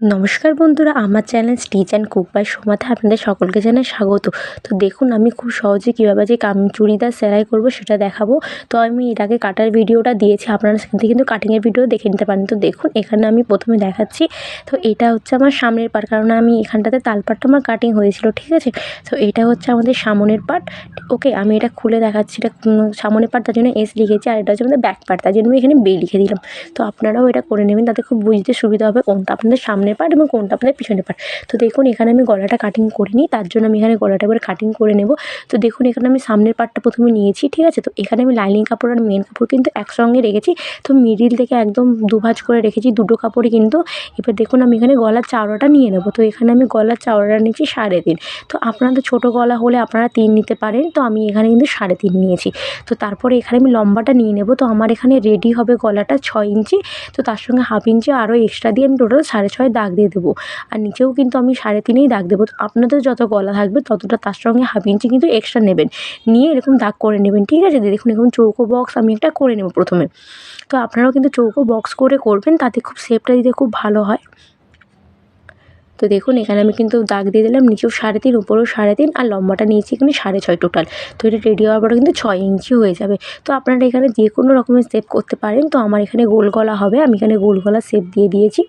নমস্কার বন্ধুরা, আমার channel stitch and cook by সোমাতে, আপনাদের সকলকে জানাই স্বাগত। তো দেখুন, আমি খুব সহজে কীভাবে যে কাম, চুড়িদার সেলাই করব সেটা দেখাবো। তো আমি এর আগে কাটার ভিডিওটা দিয়েছি, আপনারা সেখান থেকে কিন্তু কাটিংয়ের ভিডিও দেখে নিতে পারেন। তো দেখুন, এখানে আমি প্রথমে দেখাচ্ছি। তো এটা হচ্ছে আমার সামনের পার্ট কারণ আমি এখানটাতে তালপাটটা আমার কাটিং হয়েছিল, ঠিক আছে? তো এটা হচ্ছে আমাদের সামনের পার্ট ওকে আমি এটা খুলে দেখাচ্ছি, এটা সামনের পার্ট তার জন্য এস লিখেছি, আর এটা হচ্ছে আমাদের ব্যাক পার্ট তার জন্য আমি এখানে বে লিখে দিলাম। তো আপনারাও এটা করে নেবেন, তাতে খুব বুঝতে সুবিধা হবে। আপনাদের সামনের পার্ট এবং কোনটা আপনাদের পিছনের পার্ট তো দেখুন, এখানে আমি গলাটা কাটিং করিনি, তার জন্য আমি এখানে গলাটা এবার কাটিং করে নেব। তো দেখুন, এখানে আমি সামনের পার্টটা প্রথমে নিয়েছি, ঠিক আছে? তো এখানে আমি লাইনিং কাপড় আর মেন কাপড় কিন্তু একসঙ্গে রেখেছি। তো মিডিল থেকে একদম দুভাজ করে রেখেছি, দুটো কাপড়ই কিন্তু। এবার দেখুন, আমি এখানে গলার চাওড়াটা নিয়ে নেব। তো এখানে আমি গলার চাওড়াটা নিয়েছি সাড়ে তিন। তো আপনাদের ছোটো গলা হলে আপনারা তিন নিতে পারেন। তো আমি এখানে কিন্তু সাড়ে তিন নিয়েছি। তো তারপরে এখানে আমি লম্বাটা নিয়ে নেব। তো আমার এখানে রেডি হবে গলাটা ছয় ইঞ্চি। তো তার সঙ্গে হাফ ইঞ্চি আরও এক্সট্রা দিয়ে আমি টোটাল সাড়ে ছয় দাগ দিয়ে দেবো। আর নিচেও কিন্তু আমি সাড়ে তিনেই দাগ দেবো। তো আপনাদের যত গলা থাকবে ততটা তার সঙ্গে হাফ ইঞ্চি কিন্তু এক্সট্রা নেবেন। নিয়ে এরকম দাগ করে নেবেন, ঠিক আছে? দিদি দেখুন এরকম চৌকো বক্স আমি একটা করে নেব প্রথমে। তো আপনারাও কিন্তু চৌকো বক্স করে করবেন, তাতে খুব শেপটা দিতে খুব ভালো হয়। তো দেখুন এখানে আমি কিন্তু দাগ দিয়ে দিলাম, নিচেও সাড়ে তিন, উপরেও সাড়ে তিন, আর লম্বাটা নিয়েছি এখানে সাড়ে ছয় টোটাল তো এটা রেডি হওয়ার পরে কিন্তু ছয় ইঞ্চি হয়ে যাবে। তো আপনারা এখানে যে কোনো রকমের শেপ করতে পারেন। তো আমার এখানে গোল গলা হবে, আমি এখানে গোল গলা শেপ দিয়ে দিয়েছি।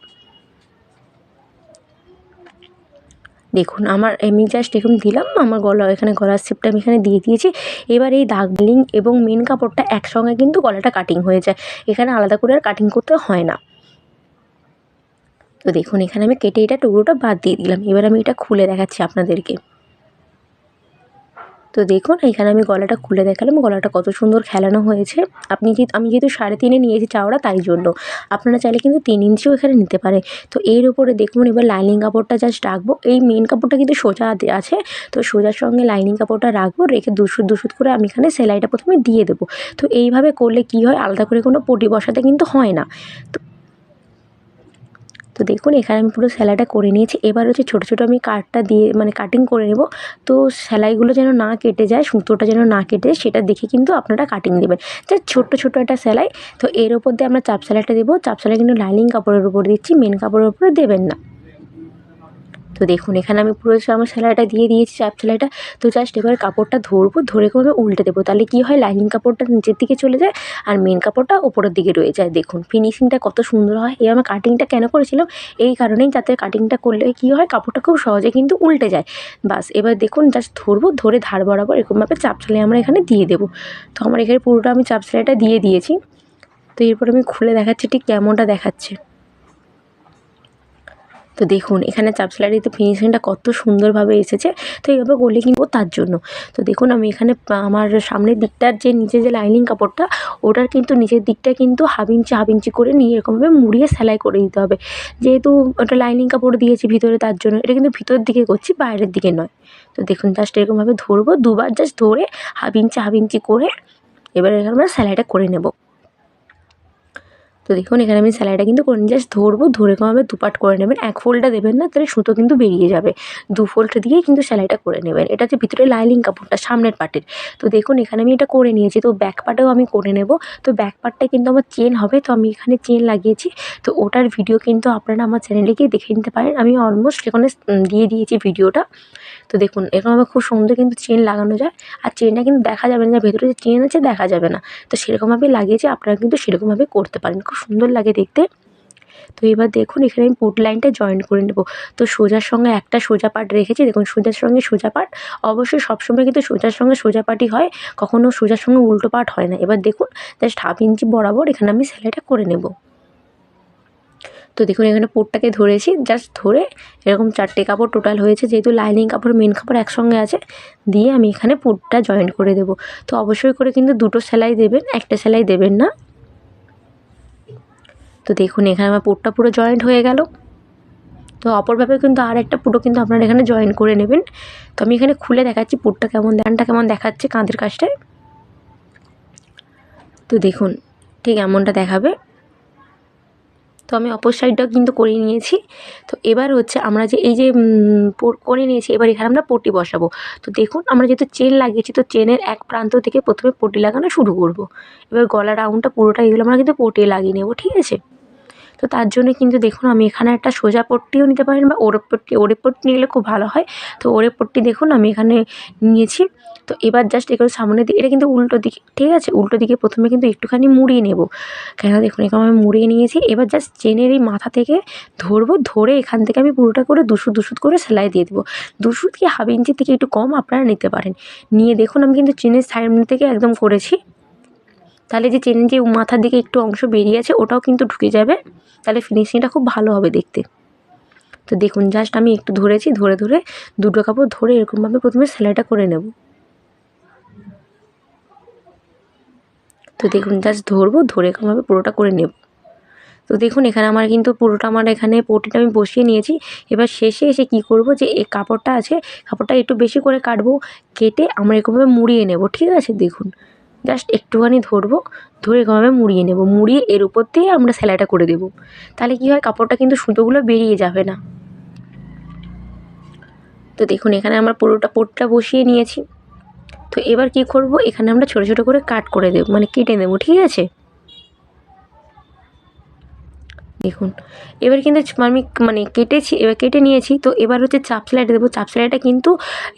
দেখুন, আমার, আমি জাস্ট এরকম দিলাম, আমার গলা, এখানে গলার শেপটা আমি এখানে দিয়ে দিয়েছি। এবার এই দাগ লিং এবং মেন কাপড়টা একসঙ্গে কিন্তু গলাটা কাটিং হয়ে যায়। এখানে আলাদা করে আর কাটিং করতে হয় না। তো দেখুন, এখানে আমি কেটে এটা টুকরোটা বাদ দিয়ে দিলাম। এবার আমি এটা খুলে দেখাচ্ছি আপনাদেরকে। তো দেখুন, এখানে আমি গলাটা খুলে দেখালাম। গলাটা কত সুন্দর খেলানো হয়েছে। আপনি যে, আমি যেহেতু সাড়ে তিনে নিয়েছি চাওড়া, তাই জন্য। আপনারা চাইলে কিন্তু তিন ইঞ্চিও এখানে নিতে পারে। তো এর উপরে দেখুন, এবার লাইনিং কাপড়টা জাস্ট রাখব। এই মেন কাপড়টা কিন্তু সোজা আছে। তো সোজার সঙ্গে লাইনিং কাপড়টা রাখব, রেখে দুশুদ দুশুদ করে আমি এখানে সেলাইটা প্রথমে দিয়ে দেবো। তো এইভাবে করলে কি হয়? আলাদা করে কোনো পটি বসাতে কিন্তু হয় না। তো তো দেখুন, এখানে আমি পুরো সেলাইটা করে নিয়েছি। এবার হচ্ছে ছোটো ছোটো আমি কাটটা দিয়ে মানে কাটিং করে নেব। তো সেলাইগুলো যেন না কেটে যায়, সুতোটা যেন না কেটে যায়, সেটা দেখে কিন্তু আপনারা কাটিং দেবেন। যা ছোট্ট ছোটো একটা সেলাই। তো এর ওপর দিয়ে আমরা চাপ সেলাইটা দেবো। চাপ সেলাই কিন্তু লাইনিং কাপড়ের উপর দিচ্ছি মেন কাপড়ের উপরে দেবেন না। তো দেখুন, এখানে আমি পুরো আমার সেলাইটা দিয়ে দিয়েছি, চাপ সেলাইটা তো জাস্ট এবার কাপড়টা ধরবো, ধরে করে উল্টে দেবো। তাহলে কী হয় লাইনিং কাপড়টা নিচের দিকে চলে যায় আর মেন কাপড়টা ওপরের দিকে রয়ে যায়। দেখুন ফিনিশিংটা কত সুন্দর হয়। এই আমার কাটিংটা কেন করেছিলাম? এই কারণেই যাতে কাটিংটা করলে কী হয়, কাপড়টা খুব সহজে কিন্তু উল্টে যায়। বাস, এবার দেখুন জাস্ট ধরবো, ধরে ধার বরাবর এরকমভাবে চাপ সেলাই আমরা এখানে দিয়ে দেবো। তো আমার এখানে পুরোটা আমি চাপ সেলাইটা দিয়ে দিয়েছি। তো এরপর আমি খুলে দেখাচ্ছি ঠিক কেমনটা দেখাচ্ছে। তো দেখুন, এখানে চাপ সেলাইতে ফিনিশিংটা কত সুন্দরভাবে এসেছে। তো এইভাবে গলে কিনবো তার জন্য। তো দেখুন, আমি এখানে আমার সামনের দিকটার যে নিচে যে লাইনিং কাপড়টা, ওটার কিন্তু নিচের দিকটা কিন্তু হাফ ইঞ্চি হাফ ইঞ্চি করে নিয়ে এরকমভাবে মুড়িয়ে সেলাই করে দিতে হবে। যেহেতু ওটা লাইনিং কাপড় দিয়েছি ভিতরে, তার জন্য এটা কিন্তু ভিতরের দিকে করছি, বাইরের দিকে নয়। তো দেখুন জাস্ট এরকমভাবে ধরবো, দুবার জাস্ট ধরে হাফ ইঞ্চি হাফ ইঞ্চি করে এবার এখানে আমরা সেলাইটা করে নেব। তো দেখুন, এখানে আমি সেলাইটা কিন্তু করে জাস্ট ধরবো, ধরে কোনোভাবে দুপাট করে নেবেন, এক ফোল্ডটা দেবেন না, তাহলে সুতো কিন্তু বেরিয়ে যাবে। দু ফোল্ড দিয়েই কিন্তু সেলাইটা করে নেবেন। এটা হচ্ছে ভিতরে লাইলিং কাপড়টা, সামনের পার্টের তো দেখুন, এখানে আমি এটা করে নিয়েছি, তো ব্যাক পার্টেও আমি করে নেব। তো ব্যাক পার্টটা কিন্তু আমার চেন হবে, তো আমি এখানে চেন লাগিয়েছি। তো ওটার ভিডিও কিন্তু আপনারা আমার চ্যানেলে গিয়ে দেখে নিতে পারেন। আমি অলমোস্ট এখানে দিয়ে দিয়েছি ভিডিওটা তো দেখুন এরকমভাবে খুব সুন্দর কিন্তু চেন লাগানো যায়। আর চেনটা কিন্তু দেখা যাবে না ভেতরে যে চেন আছে, দেখা যাবে না। তো সেরকমভাবে লাগিয়েছি, আপনারা কিন্তু সেরকমভাবে করতে পারেন। খুব সুন্দর লাগে দেখতে। তো এবার দেখুন, এখানে আমি পুট লাইনটা জয়েন করে নেব। তো সোজার সঙ্গে একটা সোজা পাট রেখেছি। দেখুন, সোজার সঙ্গে সোজা পাট। অবশ্যই সবসময় কিন্তু সোজার সঙ্গে সোজা পাটই হয়। কখনও সোজার সঙ্গে উল্টো পাট হয় না। এবার দেখুন জাস্ট হাফ ইঞ্চি বরাবর এখানে আমি সেলাইটা করে নেব। তো দেখুন, এখানে পুটটাকে ধরেছি। জাস্ট ধরে এরকম চারটে কাপড় টোটাল হয়েছে। যেহেতু লাইনিং কাপড় মেন কাপড় একসঙ্গে আছে, দিয়ে আমি এখানে পুটটা জয়েন করে দেবো। তো অবশ্যই করে কিন্তু দুটো সেলাই দেবেন, একটা সেলাই দেবেন না। তো দেখুন, এখানে আমার পুরটা পুরো জয়েন্ট হয়ে গেল। তো অপরভাবে কিন্তু আর একটা পুরো কিন্তু আপনারা এখানে জয়েন করে নেবেন। তো আমি এখানে খুলে দেখাচ্ছি পুরটা কেমন দেখানটা কেমন দেখাচ্ছে কাঁধের কাজটায় তো দেখুন, ঠিক এমনটা দেখাবে। তো আমি অপর সাইডটাও কিন্তু করে নিয়েছি। তো এবার হচ্ছে আমরা যে এই যে করে নিয়েছি, এবার এখানে আমরা পটি বসাবো। তো দেখুন, আমরা যেহেতু চেন লাগিয়েছি, তো চেনের এক প্রান্ত থেকে প্রথমে পটি লাগানো শুরু করব। এবার গলা রাউন্ডটা পুরোটা এগুলো আমরা কিন্তু পটে লাগিয়ে নেব, ঠিক আছে? তো তার জন্য কিন্তু দেখুন আমি এখানে একটা সোজা পট্টিও নিতে পারেন বা ওরেপ পট্টি ওরেপ পট্টি নিলে খুব ভালো হয়। তো ওরেপ পট্টি দেখুন আমি এখানে নিয়েছি। তো এবার জাস্ট এগুলো সামনে দিকে এটা কিন্তু উল্টো দিকে, ঠিক আছে? উল্টো দিকে প্রথমে কিন্তু একটুখানি মুড়িয়ে নেব। কেন দেখুন এখানে আমি মুড়িয়ে নিয়েছি। এবার জাস্ট চেনের এই মাথা থেকে ধরবো, ধরে এখান থেকে আমি পুরোটা করে দুশুদ দুশুদ করে সেলাই দিয়ে দেবো। দুশুদ কি হাফ ইঞ্চি থেকে একটু কম আপনারা নিতে পারেন। নিয়ে দেখুন আমি কিন্তু চেনের সাইড থেকে একদম করেছি। তাহলে যে চেনের যে মাথার দিকে একটু অংশ বেরিয়ে আছে, ওটাও কিন্তু ঢুকে যাবে। তাহলে ফিনিশিংটা খুব ভালো হবে দেখতে। তো দেখুন জাস্ট আমি একটু ধরেছি, ধরে ধরে দুটো কাপড় ধরে এরকমভাবে প্রথমে সেলাইটা করে নেব। তো দেখুন জাস্ট ধরবো, ধরে এরকমভাবে পুরোটা করে নেব। তো দেখুন, এখানে আমার কিন্তু পুরোটা আমার এখানে পটিটা আমি বসিয়ে নিয়েছি। এবার শেষে এসে কি করব যে, এই কাপড়টা আছে, কাপড়টা একটু বেশি করে কাটবো, কেটে আমরা এরকমভাবে মুড়িয়ে নেব, ঠিক আছে? দেখুন। জাস্ট একটুখানি ধরবো, ধরে এরকমভাবে মুড়িয়ে নেব। মুড়িয়ে এর উপর দিয়ে আমরা সেলাইটা করে দেব। তাহলে কি হয়, কাপড়টা কিন্তু সুতোগুলো বেরিয়ে যাবে না। তো দেখুন, এখানে আমরা পুরোটা পোটটা বসিয়ে নিয়েছি। তো এবার কি করব, এখানে আমরা ছোটো ছোটো করে কাট করে দেব মানে কেটে নেব, ঠিক আছে? দেখুন, এবার কিন্তু আমি মানে কেটেছি, এবার কেটে নিয়েছি, তো এবার হচ্ছে চাপ সেলাইটা দেবো। চাপ সেলাইটা কিন্তু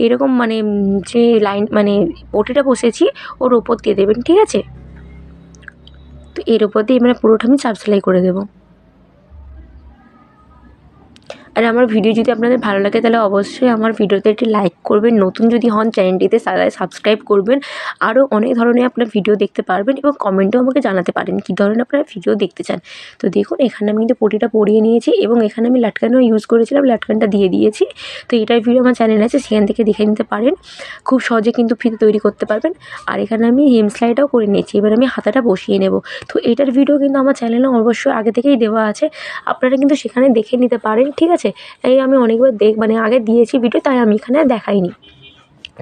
এরকম মানে যে লাইন মানে পটিটা বসেছি, ওর ওপর দিয়ে দেবেন, ঠিক আছে? তো এর ওপর দিয়ে মানে পুরোটা আমি চাপ সেলাই করে দেবো। আর আমার ভিডিও যদি আপনাদের ভালো লাগে, তাহলে অবশ্যই আমার ভিডিওতে একটি লাইক করবেন, নতুন যদি হন চ্যানেলটিতে সাবস্ক্রাইব করবেন, আরও অনেক ধরনের আপনার ভিডিও দেখতে পারবেন এবং কমেন্টেও আমাকে জানাতে পারেন কী ধরনের আপনারা ভিডিও দেখতে চান। তো দেখুন, এখানে আমি কিন্তু পটিটা পরিয়ে নিয়েছি এবং এখানে আমি লাটকানও ইউজ করেছিলাম, লাটকানটা দিয়ে দিয়েছি। তো এটার ভিডিও আমার চ্যানেল আছে, সেখান থেকে দেখে নিতে পারেন। খুব সহজে কিন্তু ফিতে তৈরি করতে পারবেন। আর এখানে আমি হিম সেলাইটাও করে নিয়েছি, এবার আমি হাতাটা বসিয়ে নেব। তো এটার ভিডিও কিন্তু আমার চ্যানেলে অবশ্যই আগে থেকেই দেওয়া আছে, আপনারা কিন্তু সেখানে দেখে নিতে পারেন, ঠিক আছে? এই আমি অনেকবার দেখ মানে আগে দিয়েছি ভিডিও তাই আমি এখানে দেখাইনি।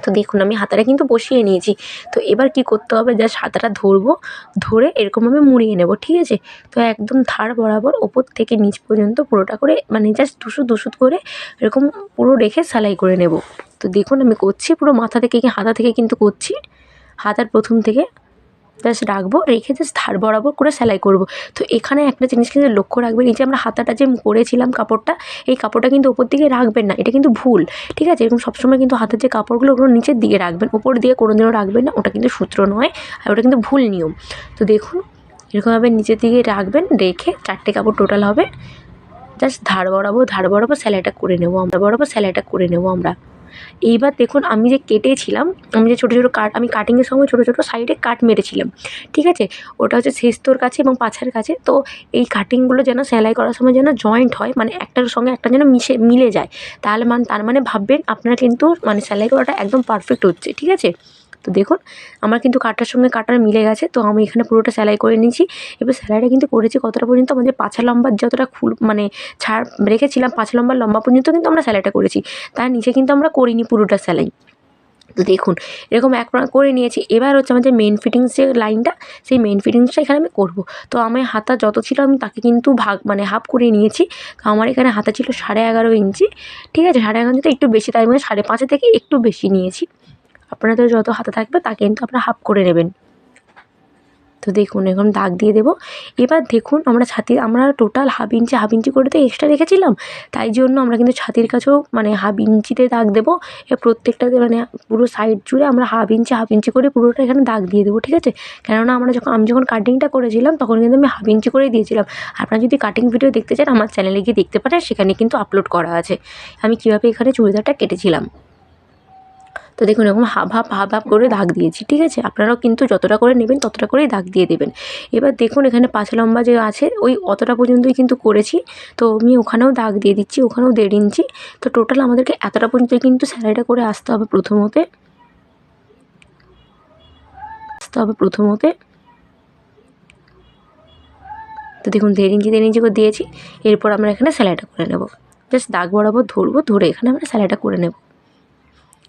তো দেখুন, আমি হাতাটা কিন্তু বসিয়ে নিয়েছি। তো এবার কি করতে হবে? জাস্ট হাতাটা ধরবো, ধরে এরকমভাবে মুড়িয়ে নেব, ঠিক আছে? তো একদম ধার বরাবর ওপর থেকে নিচ পর্যন্ত পুরোটা করে মানে জাস্ট দুশো দুশুত করে এরকম পুরো রেখে সেলাই করে নেব। তো দেখুন, আমি করছি পুরো মাথা থেকে হাতা থেকে কিন্তু করছি। হাতার প্রথম থেকে জাস্ট রাখব, রেখে জাস্ট ধার বরাবর করে সেলাই করব। তো এখানে একটা জিনিস কিন্তু লক্ষ্য রাখবেন, এই যে আমরা হাতাটা যে করেছিলাম কাপড়টা, এই কাপড়টা কিন্তু ওপর দিকে রাখবেন না, এটা কিন্তু ভুল, ঠিক আছে? এরকম সবসময় কিন্তু হাতের যে কাপড়গুলো, ওগুলো নিচের দিকে রাখবেন ওপর দিয়ে কোনো দিনও রাখবেন না, ওটা কিন্তু সূত্র নয়, আর ওটা কিন্তু ভুল নিয়ম। তো দেখুন, এরকমভাবে নিচের দিকে রাখবেন, রেখে চারটে কাপড় টোটাল হবে জাস্ট ধার বরাবর ধার বরাবর সেলাইটা করে নেব আমরা বরাবর সেলাইটা করে নেব আমরা। এইবার দেখুন আমি যে কেটেছিলাম, আমি যে ছোটো ছোটো কাট, আমি কাটিংয়ের সময় ছোটো ছোটো সাইডে কাট মেরেছিলাম, ঠিক আছে? ওটা হচ্ছে শেস্তর কাছে এবং পাছার কাছে, তো এই কাটিংগুলো যেন সেলাই করার সময় যেন জয়েন্ট হয় মানে একটার সঙ্গে একটা যেন মিশে, মিলে যায়, তাহলে মানে তার মানে ভাববেন আপনারা কিন্তু মানে সেলাই করাটা একদম পারফেক্ট হচ্ছে, ঠিক আছে? তো দেখুন, আমার কিন্তু কাটার সঙ্গে কাটার মিলে গেছে, তো আমি এখানে পুরোটা সেলাই করে নিয়েছি। এবার সেলাইটা কিন্তু করেছি কতটা পর্যন্ত? আমাদের পাছা লম্বার যতটা খুল মানে ছাড় রেখেছিলাম, পাঁচ লম্বার লম্বা পর্যন্ত কিন্তু আমরা সেলাইটা করেছি। তার নিচে কিন্তু আমরা করিনি পুরোটা সেলাই। তো দেখুন, এরকম এক করে নিয়েছি। এবার হচ্ছে আমাদের মেন ফিটিংস যে লাইনটা, সেই মেন ফিটিংসটা এখানে আমি করব। তো আমার হাতা যত ছিল আমি তাকে কিন্তু ভাগ মানে হাফ করে নিয়েছি। তো আমার এখানে হাতা ছিল সাড়ে এগারো ইঞ্চি, ঠিক আছে? সাড়ে এগারো ইঞ্চিতে একটু বেশি তাই মানে সাড়ে পাঁচের থেকে একটু বেশি নিয়েছি। আপনাদের যত হাতে থাকবে তা কিন্তু আপনারা হাফ করে নেবেন। তো দেখুন, এখন দাগ দিয়ে দেবো। এবার দেখুন, আমরা ছাতি, আমরা total half inch half inch করে তো এক্সট্রা রেখেছিলাম। তাই জন্য আমরা কিন্তু ছাতির কাছেও মানে হাফ ইঞ্চিতে দাগ দেবো। প্রত্যেকটাতে মানে পুরো সাইড জুড়ে আমরা হাফ ইঞ্চি হাফ ইঞ্চি করে পুরোটা এখানে দাগ দিয়ে দেবো, ঠিক আছে? কেননা আমরা যখন, আমি যখন কাটিংটা করেছিলাম, তখন কিন্তু আমি হাফ ইঞ্চি করেই দিয়েছিলাম। আপনারা যদি কাটিং ভিডিও দেখতে চান, আমার চ্যানেলে গিয়ে দেখতে পারেন, সেখানে কিন্তু আপলোড করা আছে। আমি কীভাবে এখানে চুড়িদারটা কেটেছিলাম। তো দেখুন এরকম হাফ হাফ হাফ হাফ করে দাগ দিয়েছি, ঠিক আছে? আপনারাও কিন্তু যতটা করে নেবেন ততটা করেই দাগ দিয়ে দেবেন। এবার দেখুন এখানে পাঁচ লম্বা যে আছে, ওই অতটা পর্যন্তই কিন্তু করেছি। তো আমি ওখানেও দাগ দিয়ে দিচ্ছি, ওখানেও দেড় ইঞ্চি। তো টোটাল আমাদেরকে এতটা পর্যন্ত কিন্তু স্যালাইটা করে আসতে হবে প্রথমতে। আসতে হবে প্রথমতে। তো দেখুন দেড় ইঞ্চি দেড় ইঞ্চি করে দিয়েছি। এরপর আমরা এখানে স্যালাইটা করে নেব। জাস্ট দাগ বরাবর ধরবো, ধরে এখানে আমরা স্যালাইটা করে নেব।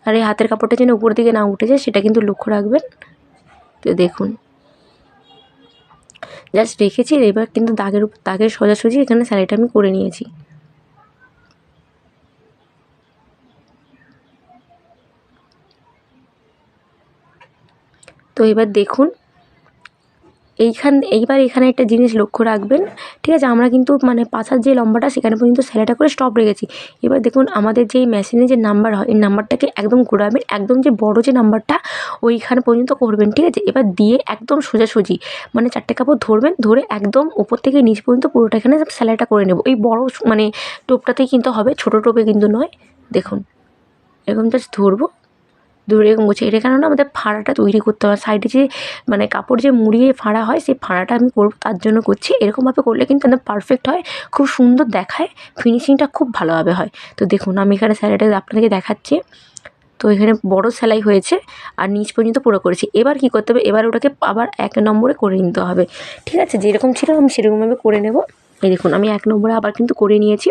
আর এই হাতের কাপড়টা যেন উপর দিকে না উঠে যায়, সেটা কিন্তু লক্ষ্য রাখবেন। তো দেখুন। জাস্ট রেখেছি এবার কিন্তু দাগের উপর দাগের সোজাসুজি এখানে স্যালাইটা আমি করে নিয়েছি। তো এবার দেখুন এইখান, এইবার এখানে একটা জিনিস লক্ষ্য রাখবেন। ঠিক আছে, আমরা কিন্তু মানে পাছার যে লম্বাটা, সেখানে পর্যন্ত সেলাইটা করে স্টপ রেখেছি। এবার দেখুন, আমাদের যে মেশিনে যে নাম্বার হয়, এই নাম্বারটাকে একদম ঘোরাবেন, একদম যে বড় যে নাম্বারটা ওইখানে পর্যন্ত করবেন। ঠিক আছে, এবার দিয়ে একদম সোজাসুজি মানে চারটে কাপড় ধরবেন, ধরে একদম ওপর থেকে নিচ পর্যন্ত পুরোটা এখানে সেলাইটা করে নেব। এই বড় মানে টোপটাতেই কিন্তু হবে, ছোটো টোপে কিন্তু নয়। দেখুন, এরকম জাস্ট ধরবো। ধরে করছি এটা কেননা আমাদের ফাড়াটা তৈরি করতে হবে সাইডে যে মানে কাপড় যে মুড়িয়ে ফাড়া হয়, সেই ফাড়াটা আমি করব, তার জন্য করছি। এরকমভাবে করলে কিন্তু একদম পারফেক্ট হয়, খুব সুন্দর দেখায় ফিনিশিংটা খুব ভালোভাবে হয়। তো দেখুন, আমি এখানে স্যালাইটা আপনাদেরকে দেখাচ্ছি। তো এখানে বড় সেলাই হয়েছে, আর নিচ পর্যন্ত পুরো করেছি। এবার কী করতে হবে? এবার ওটাকে আবার এক নম্বরে করে নিতে হবে। ঠিক আছে? যেরকম ছিল, আমি সেরকমভাবে করে নেব। এই দেখুন, আমি এক নম্বরে আবার কিন্তু করে নিয়েছি।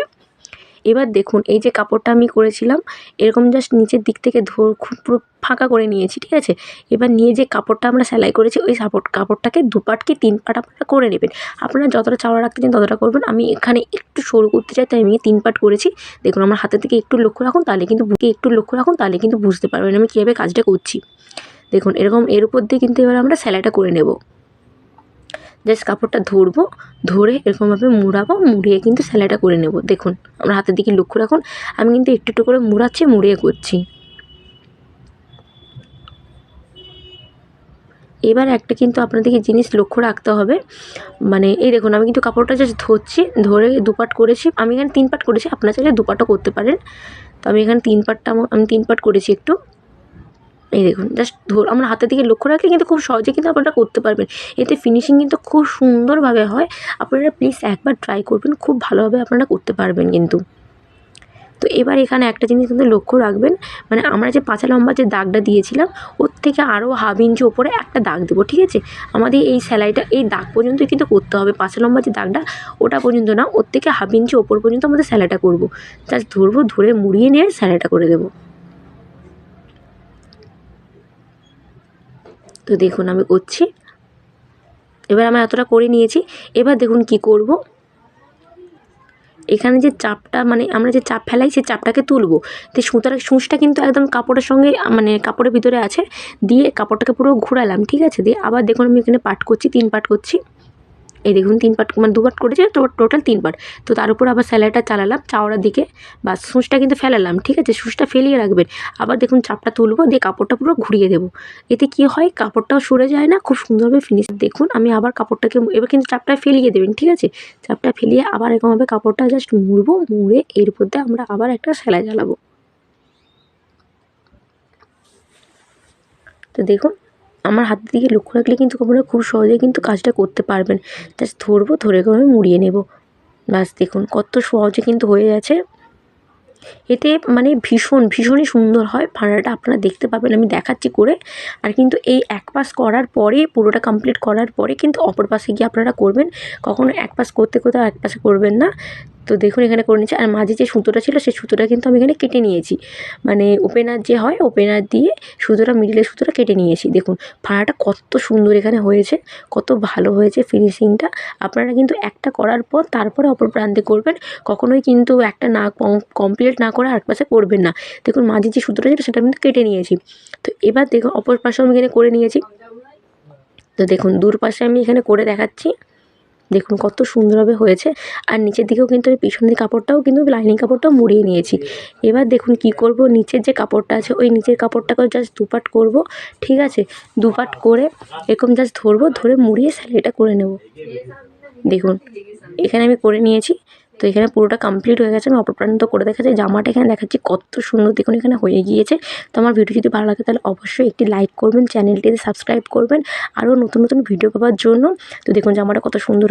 এবার দেখুন, এই যে কাপড়টা আমি করেছিলাম, এরকম জাস্ট নিচের দিক থেকে ধর খুব পুরো ফাঁকা করে নিয়েছি, ঠিক আছে? এবার নিয়ে যে কাপড়টা আমরা সেলাই করেছি, ওই সাপোর্ট, কাপড়টাকে দু পাট কি তিন পাট আপনারা করে নেবেন। আপনারা যতটা চাওয়া রাখতে চান ততটা করবেন। আমি এখানে একটু সরু করতে চাই, তাই আমি তিন পাট করেছি। দেখুন, আমার হাতের থেকে একটু লক্ষ্য রাখুন, তাহলে কিন্তু বুকে একটু লক্ষ্য রাখুন, তাহলে কিন্তু বুঝতে পারবেন আমি কীভাবে কাজটা করছি। দেখুন, এরকম, এর উপর দিয়ে কিন্তু এবার আমরা সেলাইটা করে নেব। জাস্ট কাপড়টা ধরবো, ধরে এরকমভাবে মুড়াবো, মুড়িয়ে কিন্তু সেলাইটা করে নেব। দেখুন, আমার হাতের দিকে লক্ষ্য রাখুন, আমি কিন্তু একটু একটু করে মুড়াচ্ছি, মুড়িয়ে করছি। এবার একটা কিন্তু আপনাদেরকে জিনিস লক্ষ্য রাখতে হবে। মানে এই দেখুন, আমি কিন্তু কাপড়টা জাস্ট ধরছি, ধরে দুপাট করেছি। আমি এখানে তিন পাট করেছি, আপনার চাইলে দুপাটও করতে পারেন। তো আমি এখানে তিন পাটটা, আমি তিন পাট করেছি একটু। এই দেখুন জাস্ট ধর, আমরা হাতের দিকে লক্ষ্য রাখলে কিন্তু খুব সহজে কিন্তু আপনারা করতে পারবেন। এতে ফিনিশিং কিন্তু খুব সুন্দরভাবে হয়। আপনারা প্লিজ একবার ট্রাই করবেন, খুব ভালোভাবে আপনারা করতে পারবেন কিন্তু। তো এবার এখানে একটা জিনিস কিন্তু লক্ষ্য রাখবেন মানে আমরা যে পাঁচা লম্বা যে দাগটা দিয়েছিলাম, ওর থেকে আরও হাফ ইঞ্চি ওপরে একটা দাগ দেবো, ঠিক আছে? আমাদের এই সেলাইটা, এই দাগ পর্যন্তই কিন্তু করতে হবে। পাঁচা লম্বা যে দাগটা, ওটা পর্যন্ত না, ওর থেকে হাফ ইঞ্চি ওপর পর্যন্ত আমাদের সেলাইটা করব। জাস্ট ধরবো, ধরে মুড়িয়ে নিয়ে সেলাইটা করে দেবো। তো দেখুন আমি করছি। এবার আমি এতটা করে নিয়েছি। এবার দেখুন কি করব। এখানে যে চাপটা মানে আমরা যে চাপ ফেলাই, সেই চাপটাকে তুলবো। তো সুতার, সূচটা কিন্তু একদম কাপড়ের সঙ্গে মানে কাপড়ের ভিতরে আছে। দিয়ে কাপড়টাকে পুরো ঘোরালাম, ঠিক আছে? দিয়ে আবার দেখুন আমি এখানে পাট করছি, তিন পাট করছি। এই দেখুন, তিন পাট মানে দু পাট করেছে টোটাল তিন পাট। তো তার উপর আবার সেলাইটা চালালাম চাওড়ার দিকে। বা সূচটা কিন্তু ফেলালাম, ঠিক আছে? সূচটা ফেলিয়ে রাখবেন। আবার দেখুন, চাপটা তুলবো, দিয়ে কাপড়টা পুরো ঘুরিয়ে দেবো। এতে কি হয়? কাপড়টাও সরে যায় না, খুব সুন্দরভাবে ফিনিশ দেখুন, আমি আবার কাপড়টাকে, এবার কিন্তু চাপটা ফেলিয়ে দেবেন, ঠিক আছে? চাপটা ফেলিয়ে আবার এরকমভাবে কাপড়টা জাস্ট মুড়বো, মুড়ে এর মধ্যে আমরা আবার একটা সেলাই চালাবো তো দেখুন আমার হাতের দিকে লক্ষ্য রাখলে কিন্তু আপনারা খুব সহজেই কিন্তু কাজটা করতে পারবেন। জাস্ট ধরবো, ধরে আমি মুড়িয়ে নেব। ব্যাস, দেখুন কত সহজে কিন্তু হয়ে গেছে। এতে মানে ভীষণ, ভীষণই সুন্দর হয়। ফাড়াটা আপনারা দেখতে পাবেন, আমি দেখাচ্ছি করে। আর কিন্তু এই এক পাশ করার পরে, পুরোটা কমপ্লিট করার পরে কিন্তু অপর পাশে গিয়ে আপনারা করবেন। কখনো এক পাশ করতে করতে এক পাশে করবেন না। তো দেখুন এখানে করে নিচ্ছি আর মাঝে যে সুতোটা ছিল, সেই সুতোটা কিন্তু আমি এখানে কেটে নিয়েছি। মানে ওপেনার যে হয় ওপেনার দিয়ে সুতোটা মিডিলের সুতোটা কেটে নিয়েছি। দেখুন, ফাড়াটা কত সুন্দর এখানে হয়েছে, কত ভালো হয়েছে ফিনিশিংটা আপনারা কিন্তু একটা করার পর তারপরে অপর প্রান্তে করবেন। কখনোই কিন্তু একটা না কমপ্লিট না করে আরেক পাশে করবেন না। দেখুন, মাঝে যে সুতোটা ছিল, সেটা কিন্তু কেটে নিয়েছি। তো এবার দেখুন, অপর পাশেও আমি এখানে করে নিয়েছি। তো দেখুন, দূর পাশে আমি এখানে করে দেখাচ্ছি। দেখুন কত সুন্দরভাবে হয়েছে। আর নিচের দিকেও কিন্তু আমি পিছনের কাপড়টাও কিন্তু লাইনিং কাপড়টাও মুড়িয়ে নিয়েছি। এবার দেখুন কি করব? নিচের যে কাপড়টা আছে, ওই নিচের কাপড়টাকেও জাস্ট দুপাট করব, ঠিক আছে? দুপাট করে এরকম জাস্ট ধরবো, ধরে মুড়িয়ে সেলাইটা করে নেব। দেখুন, এখানে আমি করে নিয়েছি। তো এখানে পুরোটা কমপ্লিট হয়ে গেছে। আমি অপর প্রান্ত করে দেখাচ্ছি। জামাটা এখানে দেখাচ্ছি কত সুন্দর দেখুন এখানে হয়ে গিয়েছে। তো আমার ভিডিও যদি ভালো লাগে তাহলে অবশ্যই একটি লাইক করবেন চ্যানেলটিতে সাবস্ক্রাইব করবেন। আরও নতুন নতুন ভিডিও পাওয়ার জন্য। তো দেখুন জামাটা কত সুন্দর